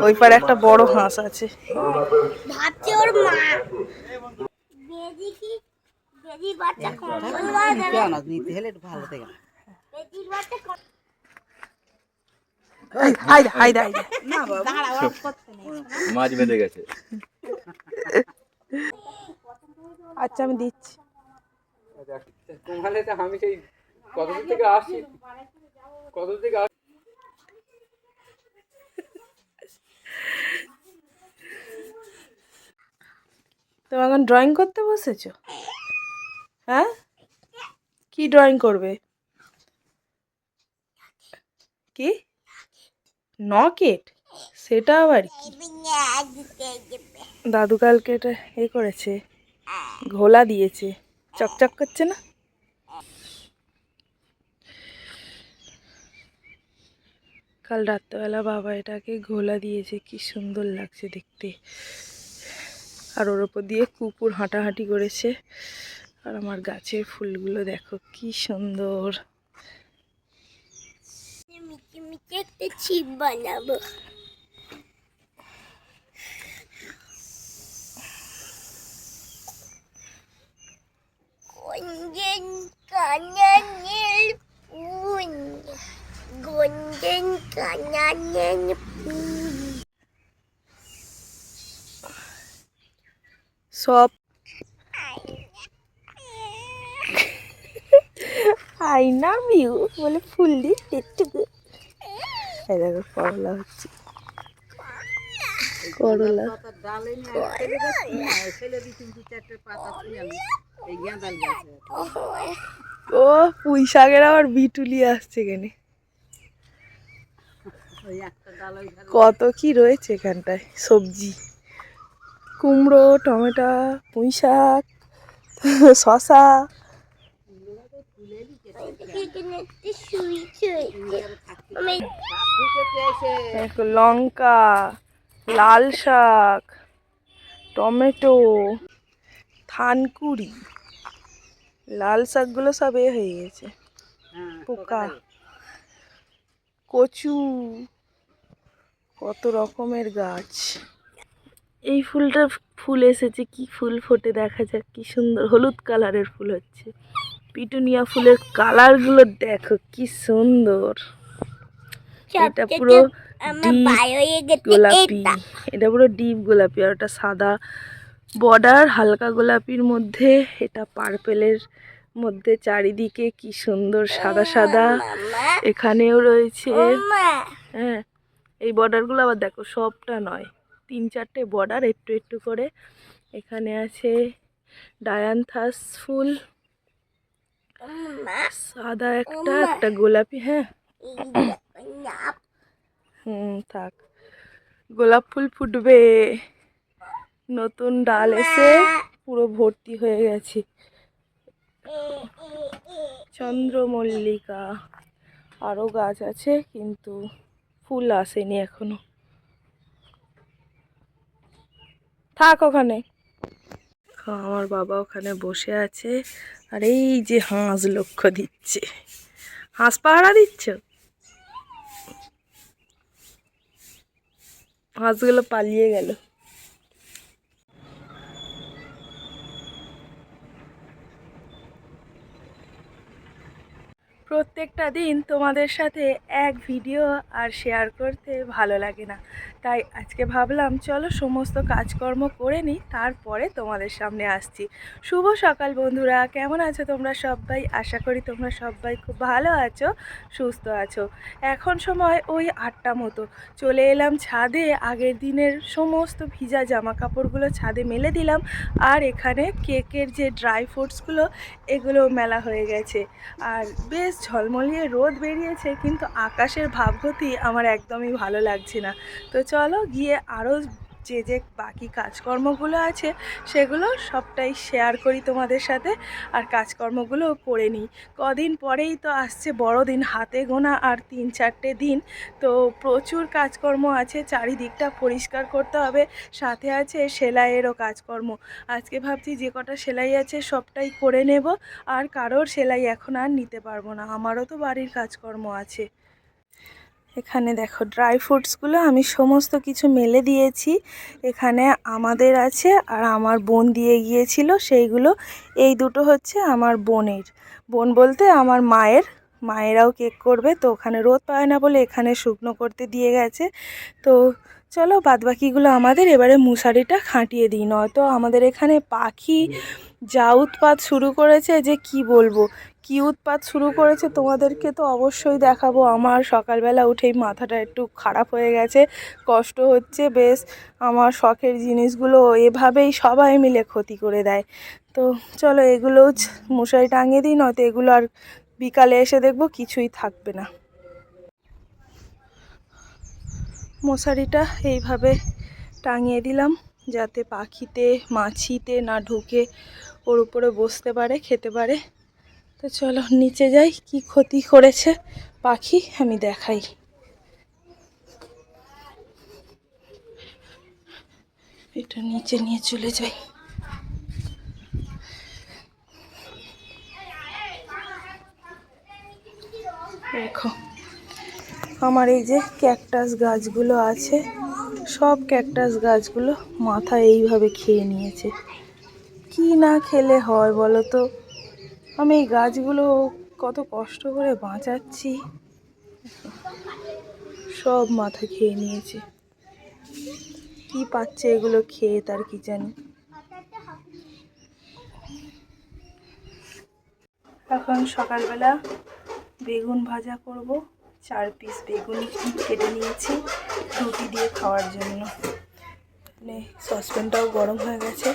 ওই পারে একটা বড় হাঁস আছে। ভাবছে ওর মা। বেজি কি বেজির বাচ্চা কম্বল গায়ে দেবে পেঁয়াজ নিতে হলে ভালো থেকে বেজির বাচ্চা কম- হাই হাই হাই হাই। না বাবা। মাছ বেঁধে গেছে। আচ্ছা আমি দিচ্ছি। তো আমি সেই কতদূর থেকে আসছি? কতদূর থেকে আসছি তুমি এখন ড্রয়িং করতে বসেছো? হ্যাঁ? কি ড্রয়িং করবে? কি? নকেট? সেটা আবার কি? দাদু কালকে এটা এ করেছে, ঘোলা দিয়েছে, চকচক করছে না? কাল রাত্রেবেলা বাবা এটাকে ঘোলা দিয়েছে, কি সুন্দর লাগছে দেখতে। আর ওর ওপর দিয়ে কুকুর হাঁটাহাঁটি করেছে। আর আমার গাছের ফুলগুলো দেখো, কি সুন্দর। একটা বানাবো। কানানের ফুল সব আই নাম ইউ বলে ফুল দিয়ে এই দেখো করলা হচ্ছে করলা ও পুঁই শাকের আবার বিটুলি আসছে এখানে ওই একটা ডাল ওই ধারে কত কি রয়েছে এখানটায়? সবজি। কুমড়ো টমেটো পুঁই শাক শশা লঙ্কা লাল শাক টমেটো থানকুড়ি। লাল শাকগুলো সব এ হয়ে গেছে। হ্যাঁ পোকা। কচু কত রকমের গাছ। এই ফুলটা ফুল এসেছে কি ফুল ফোটে দেখা যাক কি সুন্দর হলুদ কালারের ফুল হচ্ছে। পিটুনিয়া ফুলের কালারগুলো দেখো কি সুন্দর। এটা পুরো গোলাপি। এটা এটা পুরো ডিপ গোলাপি আর ওটা সাদা বর্ডার হালকা গোলাপির মধ্যে এটা পার্পেলের মধ্যে চারিদিকে কি সুন্দর সাদা সাদা। এখানেও রয়েছে। হ্যাঁ এই বর্ডারগুলো আবার দেখো সবটা নয়। তিন চারটে বর্ডার একটু একটু করে। এখানে আছে ডায়ান্থাস ফুল। সাদা একটা একটা গোলাপি হ্যাঁ। হুম থাক। গোলাপ ফুল ফুটবে। নতুন ডাল এসে পুরো ভর্তি হয়ে গেছে। চন্দ্রমল্লিকা। আরও গাছ আছে, কিন্তু ফুল আসেনি এখনও। থাক ওখানে। আমার বাবা ওখানে বসে আছে, আর এই যে হাঁস লক্ষ্য দিচ্ছে। হাঁস পাহারা দিচ্ছ? হাঁসগুলো পালিয়ে গেল। প্রত্যেকটা দিন তোমাদের সাথে এক ভিডিও আর শেয়ার করতে ভালো লাগে না। তাই আজকে ভাবলাম, চলো সমস্ত কাজকর্ম করে নিই, তারপরে তোমাদের সামনে আসছি। শুভ সকাল বন্ধুরা, কেমন আছো তোমরা সবাই? আশা করি তোমরা সবাই খুব ভালো আছো, সুস্থ আছো। এখন সময় ওই আটটা মতো। চলে এলাম ছাদে, আগের দিনের সমস্ত ভিজা জামা কাপড়গুলো ছাদে মেলে দিলাম, আর এখানে কেকের যে ড্রাই ফ্রুটসগুলো, এগুলো মেলা হয়ে গেছে। আর বেশ ঝলমলিয়ে রোদ বেরিয়েছে, কিন্তু আকাশের ভাবগতি আমার একদমই ভালো লাগছে না। তো চলো, গিয়ে আরও যে যে বাকি কাজকর্মগুলো আছে, সেগুলো সবটাই শেয়ার করি তোমাদের সাথে আর কাজকর্মগুলো করে নিই। কদিন পরেই তো আসছে বড়দিন, হাতে গোনা আর তিন চারটে দিন। তো প্রচুর কাজকর্ম আছে, চারিদিকটা পরিষ্কার করতে হবে, সাথে আছে সেলাইয়েরও কাজকর্ম। আজকে ভাবছি যে কটা সেলাই আছে সবটাই করে নেব, আর কারোর সেলাই এখন আর নিতে পারব না, আমারও তো বাড়ির কাজকর্ম আছে। এখানে দেখো ড্রাই ফ্রুটসগুলো আমি সমস্ত কিছু মেলে দিয়েছি। এখানে আমাদের আছে আর আমার বোন দিয়ে গিয়েছিল, সেইগুলো। এই দুটো হচ্ছে আমার বোনের। বোন বলতে আমার মায়ের। মায়েরাও কেক করবে, তো ওখানে রোদ পায় না বলে এখানে শুকনো করতে দিয়ে গেছে। তো চলো বাদবাকিগুলো আমাদের, এবারে মশারিটা খাঁটিয়ে দিই। নয়তো আমাদের এখানে পাখি যা উৎপাত শুরু করেছে যে কি বলব? কি উৎপাত শুরু করেছে তোমাদেরকে তো অবশ্যই দেখাবো। আমার সকালবেলা উঠেই মাথাটা একটু খারাপ হয়ে গেছে, কষ্ট হচ্ছে বেশ। আমার শখের জিনিসগুলো এভাবেই সবাই মিলে ক্ষতি করে দেয়। তো চলো এগুলোও মশারি টাঙিয়ে দিই, নয়তো এগুলো আর বিকালে এসে দেখব, কিছুই থাকবে না। মশারিটা এইভাবে টাঙিয়ে দিলাম, যাতে পাখিতে, মাছিতে না ঢুকে ওর উপরে বসতে পারে, খেতে পারে। তো চলো নিচে যাই, কি ক্ষতি করেছে পাখি আমি দেখাই। এটা নিচে নিয়ে চলে যাই। দেখো, আমার এই যে ক্যাকটাস গাছগুলো আছে, সব ক্যাকটাস গাছগুলো মাথা এইভাবে খেয়ে নিয়েছে। কি না খেলে হয় বলো তো? আমি এই গাছগুলো কত কষ্ট করে বাঁচাচ্ছি। সব মাথা খেয়ে নিয়েছে। কি পাচ্ছে এগুলো খেয়ে তার কি জানি। এখন সকালবেলা বেগুন ভাজা করব। চার পিস বেগুন কেটে নিয়েছি রুটি দিয়ে খাওয়ার জন্য। মানে সসপ্যানটাও গরম হয়ে গেছে।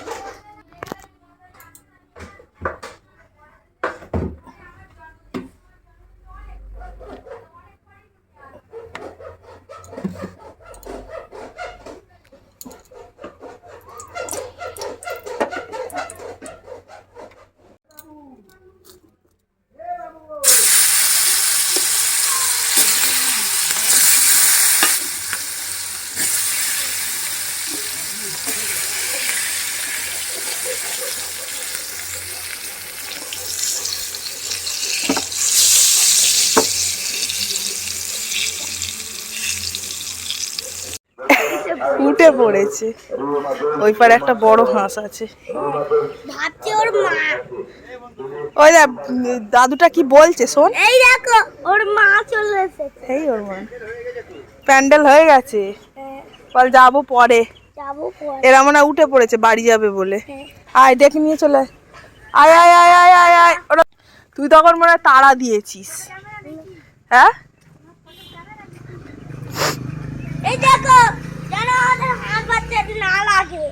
উঠে পড়েছে। ওই পারে একটা বড় হাঁস আছে। ওর মা। ওই দাদুটা কি বলছে শোন। এই দেখো ওর মা চলে এসেছে। এই ওর মন প্যান্ডেল হয়ে গেছে। বল যাব পরে। এরা মনে হয় উঠে পড়েছে বাড়ি যাবে বলে। হ্যাঁ। আয় ডেকে নিয়ে চলে আয় আয় আয় আয় আয় আয়। ওরা তুই তখন মনে হয় তাড়া দিয়েছিস। হ্যাঁ? এই দেখো না লাগে।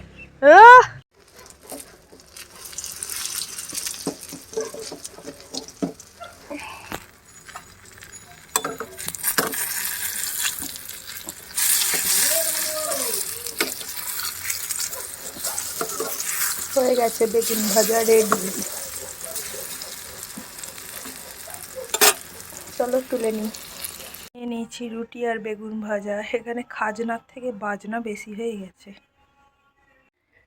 হয়ে গেছে বেগুন ভাজা রেডি চলো তুলে নিই নিয়েছি রুটি আর বেগুন ভাজা। এখানে খাজনার থেকে বাজনা বেশি হয়ে গেছে।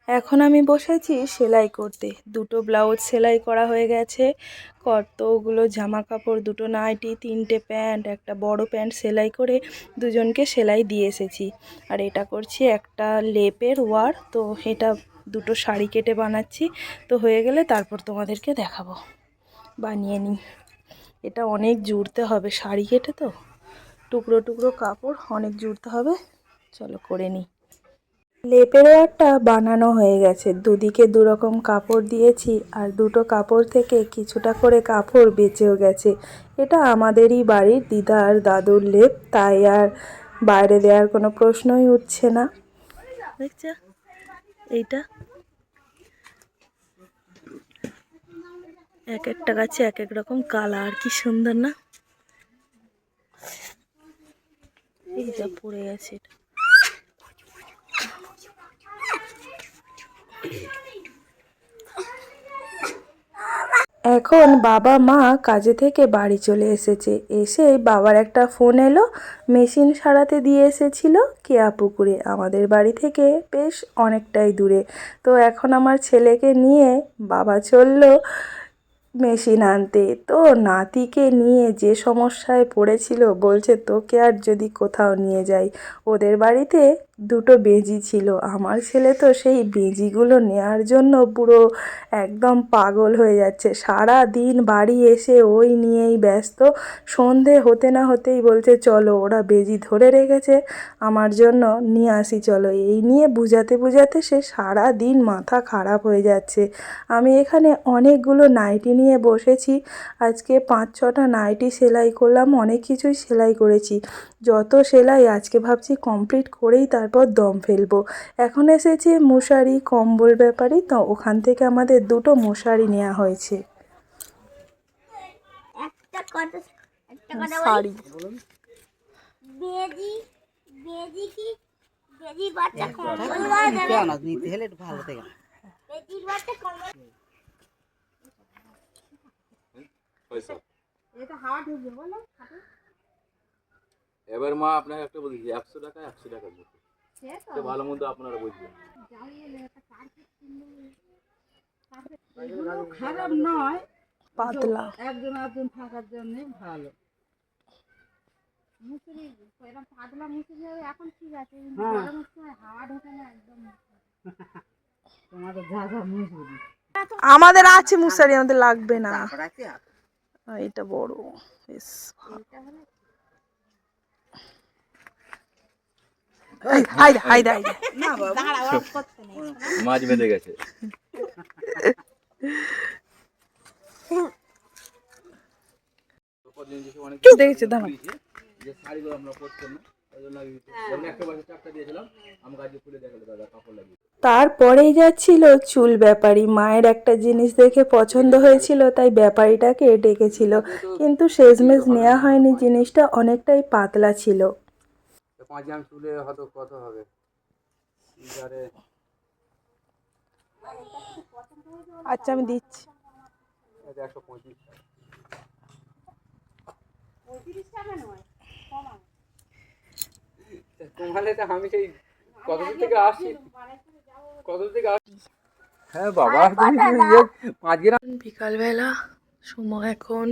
এখন আমি বসেছি সেলাই করতে। দুটো ব্লাউজ সেলাই করা হয়ে গেছে। কতগুলো জামা কাপড় দুটো নাইটি, তিনটে প্যান্ট, একটা বড় প্যান্ট সেলাই করে দুজনকে সেলাই দিয়ে এসেছি। আর এটা করছি একটা লেপের ওয়ার। তো এটা দুটো শাড়ি কেটে বানাচ্ছি। তো হয়ে গেলে তারপর তোমাদেরকে দেখাবো। বানিয়ে নিই। এটা অনেক জুড়তে হবে শাড়ি কেটে তো। টুকরো টুকরো কাপড়, অনেক জুড়তে হবে। চলো করে নিই লেপের ওয়ারটা বানানো হয়ে গেছে। দুদিকে দু রকম কাপড় দিয়েছি আর দুটো কাপড় থেকে কিছুটা করে কাপড় বেঁচেও গেছে। এটা আমাদেরই বাড়ির দিদা আর দাদুর লেপ, তাই আর বাইরে দেওয়ার কোনো প্রশ্নই উঠছে না। এইটা। এক একটা গাছে এক এক রকম কালার, কি সুন্দর না? এই যা পড়ে এখন বাবা মা কাজে থেকে বাড়ি চলে এসেছে। এসে বাবার একটা ফোন এলো, মেশিন সারাতে দিয়ে এসেছিল কেয়া পুকুরে। আমাদের বাড়ি থেকে বেশ অনেকটাই দূরে। তো এখন আমার ছেলেকে নিয়ে বাবা চলল মেশিন আনতে। তো নাতিকে নিয়ে যে সমস্যায় পড়েছিল, বলছে তোকে আর যদি কোথাও নিয়ে যাই। ওদের বাড়িতে দুটো বেজি ছিল। আমার ছেলে তো সেই বেজিগুলো নেওয়ার জন্য পুরো একদম পাগল হয়ে যাচ্ছে। সারা দিন বাড়ি এসে ওই নিয়েই ব্যস্ত। সন্ধে হতে না হতেই বলছে, চলো, ওরা বেজি ধরে রেখেছে, আমার জন্য নিয়ে আসি, চলো। এই নিয়ে বুঝাতে বুঝাতে সে সারা দিন মাথা খারাপ হয়ে যাচ্ছে। আমি এখানে অনেকগুলো নাইটি নিয়ে বসেছি। আজকে পাঁচ ছটা নাইটি সেলাই করলাম, অনেক কিছুই সেলাই করেছি। যত সেলাই আজকে ভাবছি কমপ্লিট করেই তারপর দম ফেলব। এখন এসেছে মশারি কম্বল ব্যাপারে তো ওখান থেকে আমাদের দুটো মশারি নেওয়া হয়েছে। একটা কথা একটা কথা শাড়ি। বেজি বেজি কি? বেজির বাচ্চা কম্বল গায়ে নিতে হলে ভালো থেকে বেজির বাচ্চা কম্বল। এটা হাওয়া ঢুকবে বলো। এবার মা আপনাকে একটা বলছি একশো টাকা একশো টাকার মতো। তো ভালো মন্দ আপনারা বুঝবেন। খারাপ নয় পাতলা। একজন একজন থাকার জন্য ভালো। হ্যাঁ। তোমাদের যা যা মুসুরি। আমাদের আছে মশারি আমাদের লাগবে না। তারপর আছে আর। আহ, এটা বড়। বেশ মাছ বেঁধে গেছে। দেখেছি দাঁড়া যে শাড়িগুলো আমরা পরতাম না ওই জন্য আমি যেমন একটা বছর চারটা দিয়েছিলাম আমাকে আজকে খুলে দেখাল দাদা কাপড় লাগিয়ে। তারপরেই যাচ্ছিল চুল ব্যাপারী মায়ের একটা জিনিস দেখে পছন্দ হয়েছিল তাই ব্যাপারীটাকে ডেকেছিল। কিন্তু শেষমেশ নেওয়া হয়নি জিনিসটা অনেকটাই পাতলা ছিল। পাঁচ গ্রাম চুলে হয়তো কত হবে? সিজারে আচ্ছা আমি দিচ্ছি। একশো পঁয়ত্রিশ তা তোমালে তো আমি সেই কতদূর থেকে কতদূর থেকে হ্যাঁ বাবা পাঁচ গ্রাম বিকালবেলা সময় এখন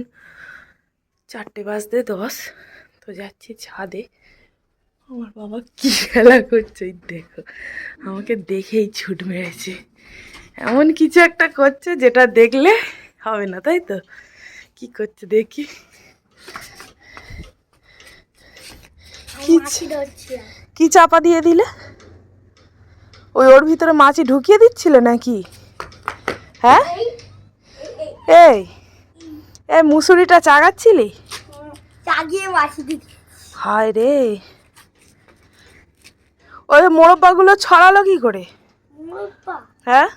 চারটে বাজতে দশ। তো যাচ্ছি ছাদে। আমার বাবা কি খেলা করছে দেখো। আমাকে দেখেই ছুট মেরেছে। এমন কিছু একটা করছে যেটা দেখলে হবে না তাই তো? কি করছে দেখি। কি চাপা দিয়ে দিলে? ওই ওর ভিতরে মাছি ঢুকিয়ে দিচ্ছিল নাকি? হ্যাঁ? এই এই মুসুরিটা চাগাচ্ছিলি? চাগিয়ে মাছি দিচ্ছি। হায় রে। ওই মোরব্বাগুলো ছড়ালো কি করে? হ্যাঁ?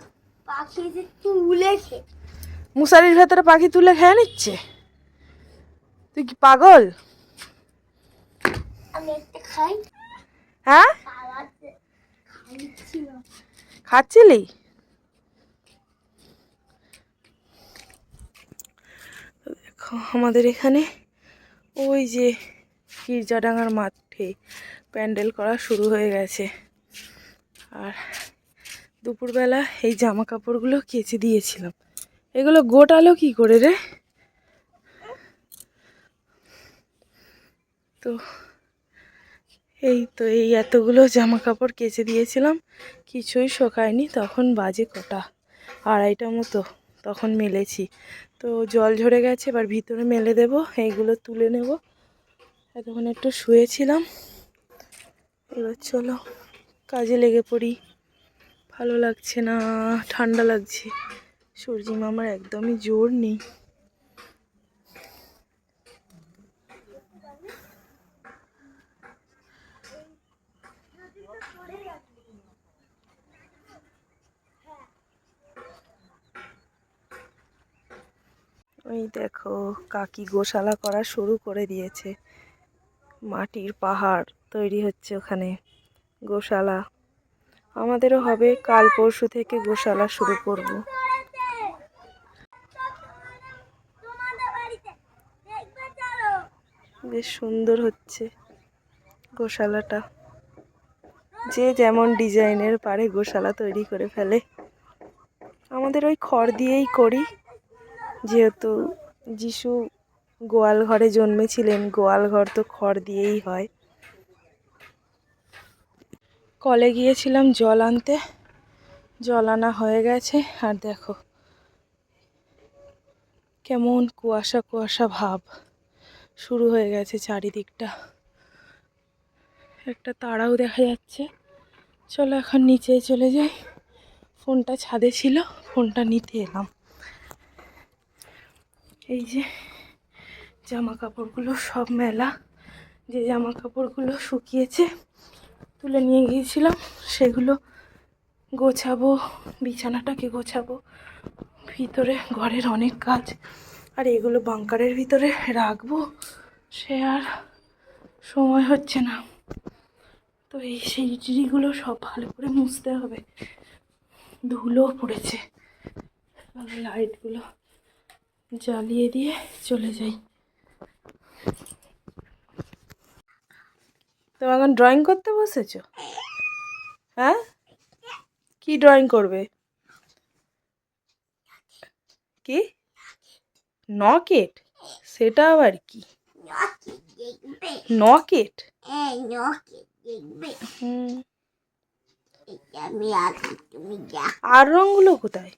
মুসারির ভেতরে পাখি তুলে খেয়ে নিচ্ছে? তুই কি পাগল? হ্যাঁ? খাচ্ছিলি? দেখো আমাদের এখানে ওই যে গির্জাডাঙ্গার মাঠে প্যান্ডেল করা শুরু হয়ে গেছে। আর দুপুরবেলা এই জামা কাপড়গুলো কেচে দিয়েছিলাম। এগুলো গোটালো কি করে রে? তো এই তো এই এতগুলো জামা কাপড় কেচে দিয়েছিলাম, কিছুই শোকায়নি। তখন বাজে কটা? আড়াইটা মতো তখন মেলেছি। তো জল ঝরে গেছে, এবার ভিতরে মেলে দেব, এইগুলো তুলে নেব। এতক্ষণ একটু শুয়েছিলাম। এবার চলো, কাজে লেগে পড়ি। ভালো লাগছে না, ঠান্ডা লাগছে। সূর্যি মামার একদমই জোর নেই। ওই দেখো, কাকি গোশালা করা শুরু করে দিয়েছে। মাটির পাহাড় তৈরি হচ্ছে ওখানে, গোশালা। আমাদেরও হবে, কাল পরশু থেকে গোশালা শুরু করব। বেশ সুন্দর হচ্ছে গোশালাটা। যে যেমন ডিজাইনের পারে গোশালা তৈরি করে ফেলে। আমাদের ওই খড় দিয়েই করি, যেহেতু যিশু গোয়াল ঘরে জন্মেছিলেন গোয়াল ঘর তো খড় দিয়েই হয়। কলে গিয়েছিলাম জল আনতে, জল আনা হয়ে গেছে, আর দেখো, কেমন কুয়াশা কুয়াশা ভাব। শুরু হয়ে গেছে চারিদিকটা। একটা তারাও দেখা যাচ্ছে। চলো এখন নিচে চলে যাই। ফোনটা ছাদে ছিল, ফোনটা নিতে এলাম। এই যে জামা কাপড়গুলো সব মেলা। যে জামা কাপড়গুলো শুকিয়েছে, তুলে নিয়ে গিয়েছিলাম, সেগুলো গোছাবো, বিছানাটাকে গোছাবো। ভিতরে ঘরের অনেক কাজ, আর এগুলো বাংকারের ভিতরে রাখব, সে আর সময় হচ্ছে না। তো এই সেই চিড়িগুলো সব ভালো করে মুছতে হবে। ধুলো পড়েছে। লাইটগুলো জ্বালিয়ে দিয়ে চলে যাই। তো এখন ড্রয়িং করতে বসেছো? হ্যাঁ? কি ড্রয়িং করবে? কি? নকেট সেটা আবার কি? নকেট তুমি আর রঙগুলো কোথায়?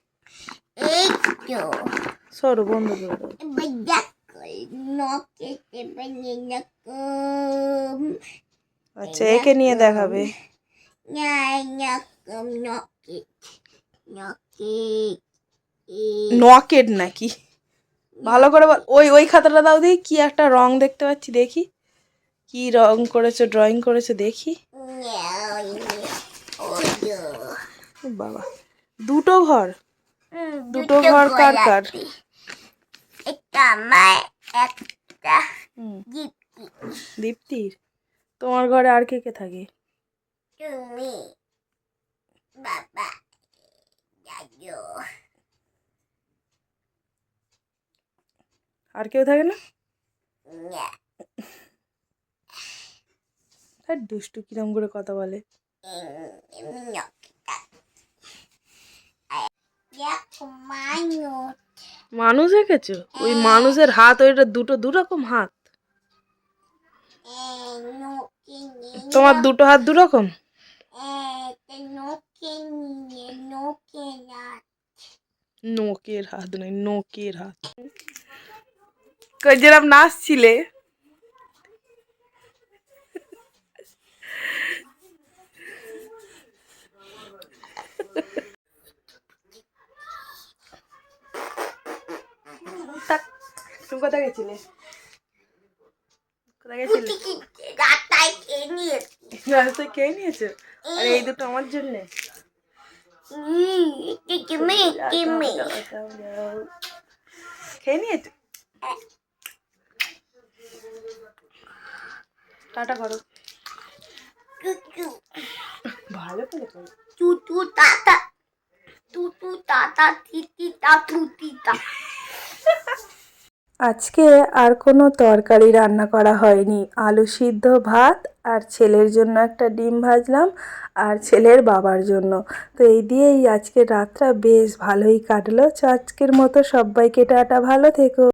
সরো বন্ধ করে আচ্ছা একে নিয়ে দেখাবে নকেট নাকি ভালো করে বল। ওই ওই খাতাটা দাও দেখি কি একটা রং দেখতে পাচ্ছি দেখি। কি রং করেছ ড্রয়িং করেছ দেখি। বাবা। দুটো ঘর। দুটো ঘর কার কার? একটা আমার একটা দীপ্তির? তোমার ঘরে আর কে কে থাকে? তুমি বাবা দাদু। আর কেউ থাকে না? আর দুষ্টু কিরম করে কথা বলে? নকিটা দেখো মানুষ মানুষ এঁকেছো? ওই মানুষের হাত ওইটা দুটো দু রকম হাত। তোমার দুটো হাত দু রকম? নোকের হাত নয় নোকের হাত। যেরকম নাচছিলে। থাক, তুমি কোথায় গেছিলে কোথায় গেছিলে রাতায় খেয়ে নিয়েছি? রাস্তায় খেয়ে নিয়েছো? আর এই দুটো আমার জন্যে। কিমি কিমি খেয়ে নিয়েছো? টাটা করো। ভালো করে করো। চুচু তা তুতি তা। আজকে আর কোনো তরকারি রান্না করা হয়নি। আলু সিদ্ধ, ভাত আর ছেলের জন্য একটা ডিম ভাজলাম আর ছেলের বাবার জন্য। তো এই দিয়েই আজকে রাতটা বেশ ভালোই কাটলো। আজকের মতো সবাইকে টাটা, ভালো থেকো।